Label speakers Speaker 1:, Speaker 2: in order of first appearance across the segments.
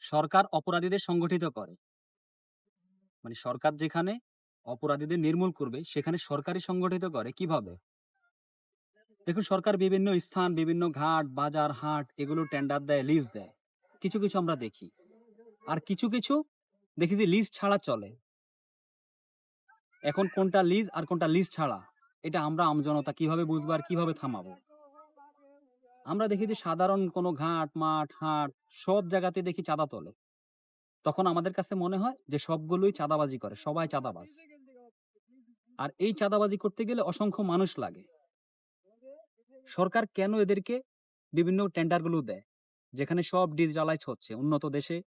Speaker 1: সরকার অপরাধীদের সংগঠিত করে। মানে সরকার যেখানে অপরাধীদের নির্মূল করবে সেখানে সরকারই সংগঠিত করে কীভাবে? দেখুন সরকার বিভিন্ন স্থান, বিভিন্ন ঘাট, বাজার, হাট এগুলো টেন্ডার দেয়, লিজ দেয়। কিছু, কিছু আমরা দেখি। আর কিছু, কিছু দেখি যে লিজ ছাড়া চলে। এখন কোনটা লিজ আর কোনটা লিজ ছাড়া এটা আমরা আমজনতা কীভাবে বুঝবার কীভাবে থামাবো? আমরা দেখি যে সাধারণ কোনো ঘাট, মাঠ, হাট সব জায়গাতে দেখি চাঁদা তোলে। তখন আমাদের কাছে মনে হয় যে সবগুলোই চাঁদাবাজি করে, সবাই চাঁদাবাজ। আর এই চাঁদাবাজি করতে গেলে অসংখ্য মানুষ লাগে। সরকার কেন এদেরকে বিভিন্ন টেন্ডারগুলো দেয়? যেখানে সব ডিজিটালাইজ হচ্ছে। উন্নত দেশে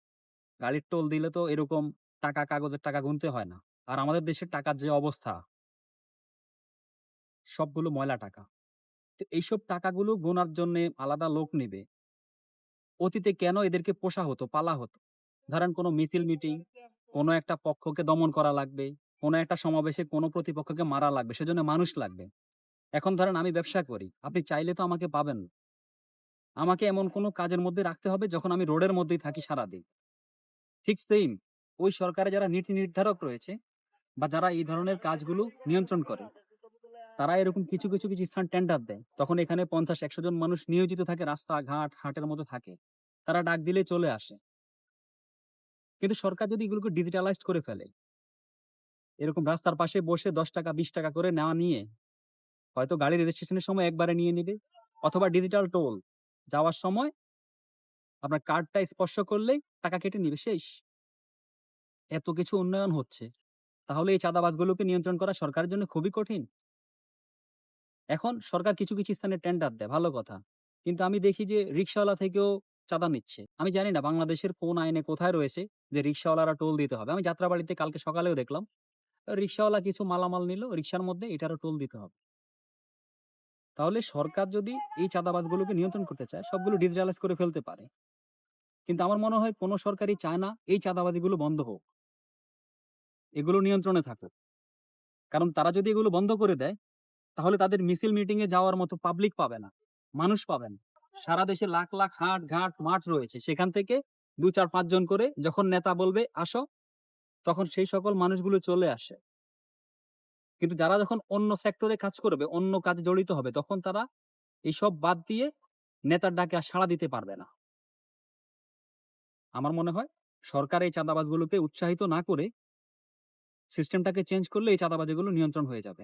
Speaker 1: গাড়ির টোল দিলে তো এরকম টাকা কাগজের টাকা গুনতে হয় না। আর আমাদের দেশের টাকার যে অবস্থা সবগুলো ময়লা টাকা। এইসব টাকাগুলো গোনার জন্যে আলাদা লোক নেবে অতীতে কেন এদেরকে পোষা হতো, পালা হতো? ধরেন কোনো মিছিল মিটিং, কোনো একটা পক্ষকে দমন করা লাগবে, কোনো একটা সমাবেশে কোনো প্রতিপক্ষকে মারা লাগবে, সেজন্য মানুষ লাগবে। এখন ধরেন আমি ব্যবসা করি, আপনি চাইলে তো আমাকে পাবেন না। আমাকে এমন কোনো কাজের মধ্যে রাখতে হবে যখন আমি রোডের মধ্যেই থাকি সারাদিন। ঠিক সেইম ওই সরকারে যারা নীতি নির্ধারক রয়েছে বা যারা এই ধরনের কাজগুলো নিয়ন্ত্রণ করে তারা এরকম কিছু, কিছু, কিছু স্থান টেন্ডার দেয়। তখন এখানে ৫০-১০০ জন মানুষ নিয়োজিত থাকে রাস্তা, ঘাট, হাটের মতো থাকে। তারা ডাক দিলেই চলে আসে। কিন্তু সরকার যদি এগুলোকে ডিজিটালাইজড করে ফেলে এরকম রাস্তার পাশে বসে ৳১০ ৳২০ করে নেওয়া নিয়ে হয়তো গাড়ি রেজিস্ট্রেশনের সময় একবারে নিয়ে নিবে অথবা ডিজিটাল টোল যাওয়ার সময় আপনার কার্ডটা স্পর্শ করলেই টাকা কেটে নিবে শেষ। এত কিছু উন্নয়ন হচ্ছে। তাহলে এই চাঁদাবাজগুলোকে নিয়ন্ত্রণ করা সরকারের জন্য খুবই কঠিন। এখন সরকার কিছু, কিছু স্থানে টেন্ডার দেয়, ভালো কথা। কিন্তু আমি দেখি যে রিক্সাওয়ালা থেকেও চাঁদা নিচ্ছে। আমি জানি না বাংলাদেশের কোন আইনে কোথায় রয়েছে যে রিক্শাওয়ালারা টোল দিতে হবে। আমি যাত্রাবাড়ীতে কালকে সকালেও দেখলাম। রিক্সাওয়ালা কিছু মালামাল নিল রিক্সার মধ্যে এটারও টোল দিতে হবে। তাহলে সরকার যদি এই চাঁদাবাজগুলোকে নিয়ন্ত্রণ করতে চায় সবগুলো ডিজিটালাইজ করে ফেলতে পারে। কিন্তু আমার মনে হয় কোনো সরকারই চায় না এই চাঁদাবাজিগুলো বন্ধ হোক। এগুলো নিয়ন্ত্রণে থাকুক। কারণ তারা যদি এগুলো বন্ধ করে দেয় তাহলে তাদের মিছিল মিটিং এ যাওয়ার মতো পাবলিক পাবে না। মানুষ পাবে না। সারা দেশে লাখ, লাখ হাট, ঘাট, মাঠ রয়েছে। সেখান থেকে ২, ৪, ৫ জন করে যখন নেতা বলবে আসো, তখন সেই সকল মানুষগুলো চলে আসে। কিন্তু যারা যখন অন্য সেক্টরে কাজ করবে, অন্য কাজে জড়িত হবে তখন তারা এইসব বাদ দিয়ে নেতার ডাকে আর সাড়া দিতে পারবে না। আমার মনে হয় সরকার এই চাঁদাবাজগুলোকে উৎসাহিত না করে সিস্টেমটাকে চেঞ্জ করলে এই চাঁদাবাজিগুলো নিয়ন্ত্রণ হয়ে যাবে।